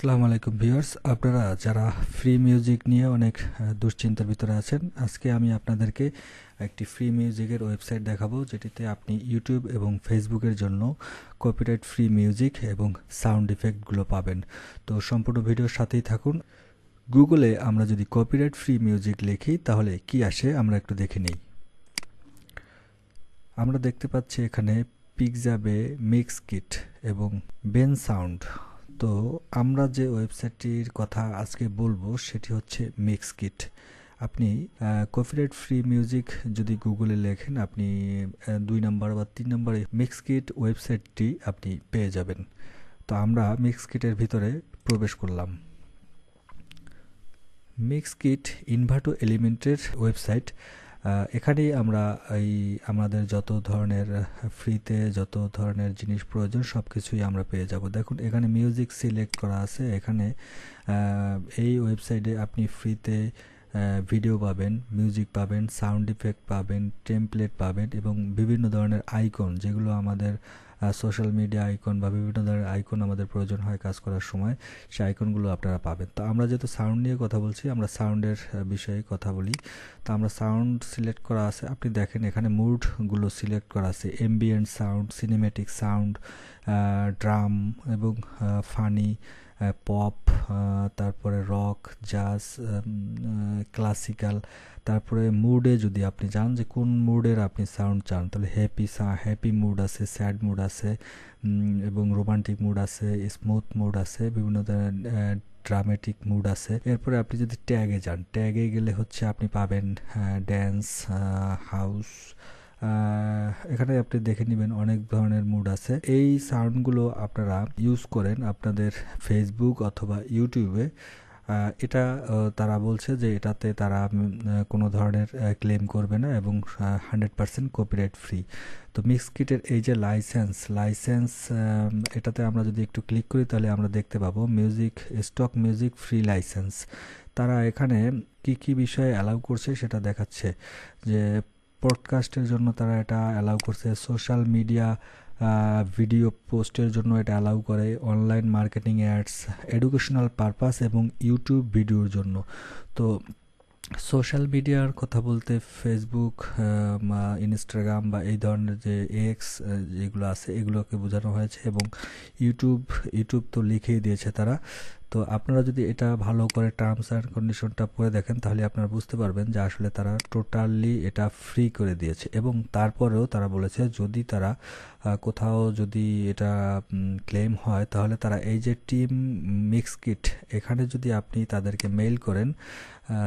আসসালামু আলাইকুম ভিউয়ার্স। আপনারা যারা ফ্রি মিউজিক নিয়ে অনেক দুশ্চিন্তার ভিতরে আছেন, আজকে আমি আপনাদেরকে একটি ফ্রি মিউজিকের ওয়েবসাইট দেখাবো, যেটিতে আপনি ইউটিউব এবং ফেসবুকের জন্য কপিরাইট ফ্রি মিউজিক এবং সাউন্ড ইফেক্টগুলো পাবেন। তো সম্পূর্ণ ভিডিওর সাথেই থাকুন। গুগলে আমরা যদি কপিরাইট ফ্রি মিউজিক লিখি, তাহলে কি আসে আমরা একটু দেখে নিই। আমরা দেখতে পাচ্ছি এখানে পিকজাবে মিক্স কিট এবং বেন সাউন্ড তো আমরা যে ওয়েবসাইটটির কথা আজকে বলব সেটি হচ্ছে মিক্স কিট আপনি কপিরাইট ফ্রি মিউজিক যদি গুগলে লেখেন, আপনি দুই নাম্বার বা তিন নম্বরে মিক্স কিট ওয়েবসাইটটি আপনি পেয়ে যাবেন। তো আমরা মিক্স কিটের ভিতরে প্রবেশ করলাম। মিক্স কিট ইনভার্টো এলিমেন্টের ওয়েবসাইট এখানেই আমরা এই আমাদের যত ধরনের ফ্রিতে যত ধরনের জিনিস প্রয়োজন সব কিছুই আমরা পেয়ে যাব। দেখুন, এখানে মিউজিক সিলেক্ট করা আছে। এখানে এই ওয়েবসাইটে আপনি ফ্রিতে ভিডিও পাবেন মিউজিক পাবেন সাউন্ড ইফেক্ট পাবেন টেমপ্লেট পাবেন এবং বিভিন্ন ধরনের আইকন যেগুলো আমাদের সোশ্যাল মিডিয়া আইকন বা বিভিন্ন ধরনের আইকন আমাদের প্রয়োজন হয় কাজ করার সময়, সেই আইকনগুলো আপনারা পাবেন। তো আমরা যেহেতু সাউন্ড নিয়ে কথা বলছি, আমরা সাউন্ডের বিষয়ে কথা বলি। তো আমরা সাউন্ড সিলেক্ট করা আছে, আপনি দেখেন এখানে মুডগুলো সিলেক্ট করা আছে। Ambient sound cinematic sound drum এবং ফানি পপ তারপরে রক জাজ ক্লাসিক্যাল তারপরে মুডে যদি আপনি চান যে কোন মুডের আপনি সাউন্ড চান, তাহলে হ্যাপি হ্যাপি মুড আছে স্যাড মুড আছে এবং রোমান্টিক মুড আছে স্মুথ মুড আছে, বিভিন্ন ধরনের ড্রামেটিক মুড আছে। এরপরে আপনি যদি ট্যাগে যান ট্যাগে গেলে হচ্ছে আপনি পাবেন ড্যান্স হাউস এখানে আপনি দেখে নেবেন অনেক ধরনের মুড আছে। এই সাউন্ডগুলো আপনারা ইউজ করেন আপনাদের ফেসবুক অথবা ইউটিউবে এটা তারা বলছে যে এটাতে তারা কোনো ধরনের ক্লেম করবে না এবং হান্ড্রেড পার্সেন্ট কপিরাইট ফ্রি তো মিক্স কিটের এই যে লাইসেন্স লাইসেন্স এটাতে আমরা যদি একটু ক্লিক করি তাহলে আমরা দেখতে পাবো music stock music free licence তারা এখানে কি কি বিষয়ে অ্যালাউ করছে সেটা দেখাচ্ছে যে পডকাস্টের জন্য তারা এটা অ্যালাউ করছে। সোশ্যাল মিডিয়া ভিডিও পোস্টের জন্য এটা অ্যালাউ করে online marketing ads educational purpose এবং ইউটিউব ভিডিওর জন্য। তো সোশ্যাল মিডিয়ার কথা বলতে ফেসবুক বা ইনস্টাগ্রাম বা এই ধরনের যে এক্স যেগুলো আছে, এগুলোকে বোঝানো হয়েছে এবং ইউটিউব ইউটিউব তো লিখেই দিয়েছে তারা। তো আপনারা যদি এটা ভালো করে টার্মস অ্যান্ড কন্ডিশনটা পড়ে দেখেন, তাহলে আপনারা বুঝতে পারবেন যে আসলে তারা টোটালি এটা ফ্রি করে দিয়েছে। এবং তারপরেও তারা বলেছে, যদি তারা কোথাও যদি এটা ক্লেম হয়, তাহলে তারা এই যে টিম মিক্স কিট এখানে যদি আপনি তাদেরকে মেইল করেন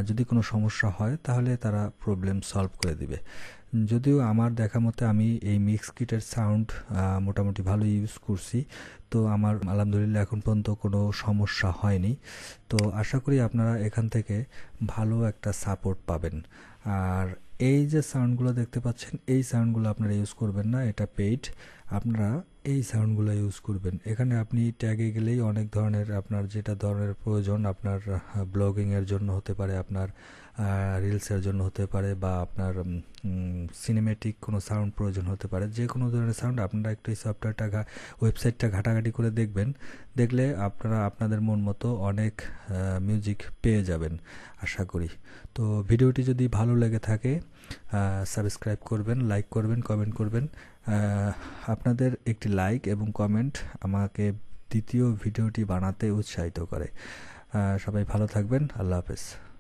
যদি কোনো সমস্যা হয়, তাহলে তারা প্রবলেম সলভ করে দিবে। যদিও আমার দেখা মতে আমি এই মিক্স কিটের সাউন্ড মোটামুটি ভালো ইউজ করছি, তো আমার আলহামদুলিল্লাহ এখন পর্যন্ত কোনো সমস্যা হয়নি। তো আশা করি আপনারা এখান থেকে ভালো একটা সাপোর্ট পাবেন। আর এই যে সাউন্ডগুলো দেখতে পাচ্ছেন এই সাউন্ডগুলো আপনারা ইউজ করবেন না এটা পেইড আপনারা এই সাউন্ডগুলো ইউজ করবেন। এখানে আপনি ট্যাগে গেলেই অনেক ধরনের আপনার যেটা ধরনের প্রয়োজন আপনার ব্লগিংয়ের জন্য হতে পারে, আপনার রিলসের জন্য হতে পারে বা আপনার সিনেমেটিক কোনো সাউন্ড প্রয়োজন হতে পারে। যে কোনো ধরনের সাউন্ড আপনারা একটু এই সফটওয়্যারটা ওয়েবসাইটটা ঘাটাঘাটি করে দেখবেন। দেখলে আপনারা আপনাদের মন মতো অনেক মিউজিক পেয়ে যাবেন, আশা করি। তো ভিডিওটি যদি ভালো লেগে থাকে সাবস্ক্রাইব করবেন লাইক করবেন কমেন্ট করবেন। আপনাদের একটি লাইক এবং কমেন্ট আমাকে দ্বিতীয় ভিডিওটি বানাতে উৎসাহিত করে। সবাই ভালো থাকবেন। আল্লাহ হাফেজ।